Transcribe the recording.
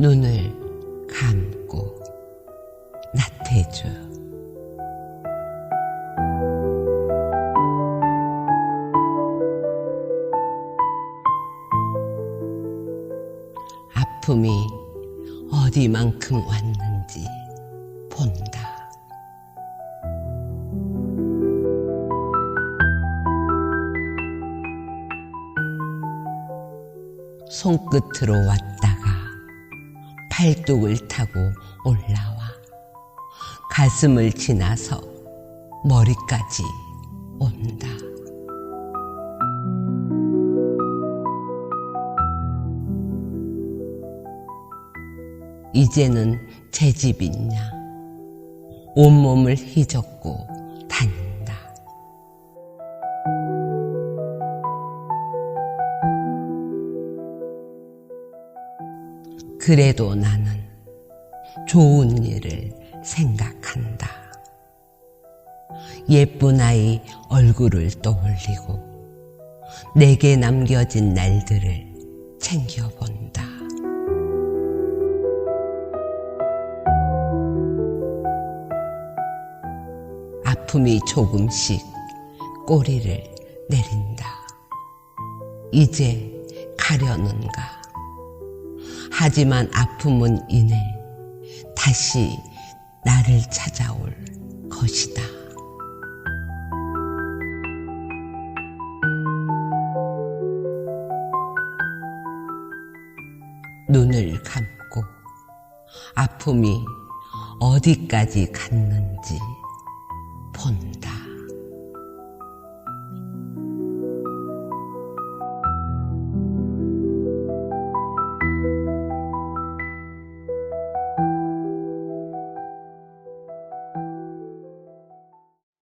눈을 감고 나태주 아픔이 어디만큼 왔는지 본다. 손끝으로 왔다가 팔뚝을 타고 올라와 가슴을 지나서 머리까지 온다. 이제는 제 집이냐 온몸을 휘젓고 그래도 나는 좋은 일을 생각한다. 예쁜 아이 얼굴을 떠올리고 내게 남겨진 날들을 챙겨본다. 아픔이 조금씩 꼬리를 내린다. 이제 가려는가. 하지만 아픔은 이내 다시 나를 찾아올 것이다. 눈을 감고 아픔이 어디까지 본다.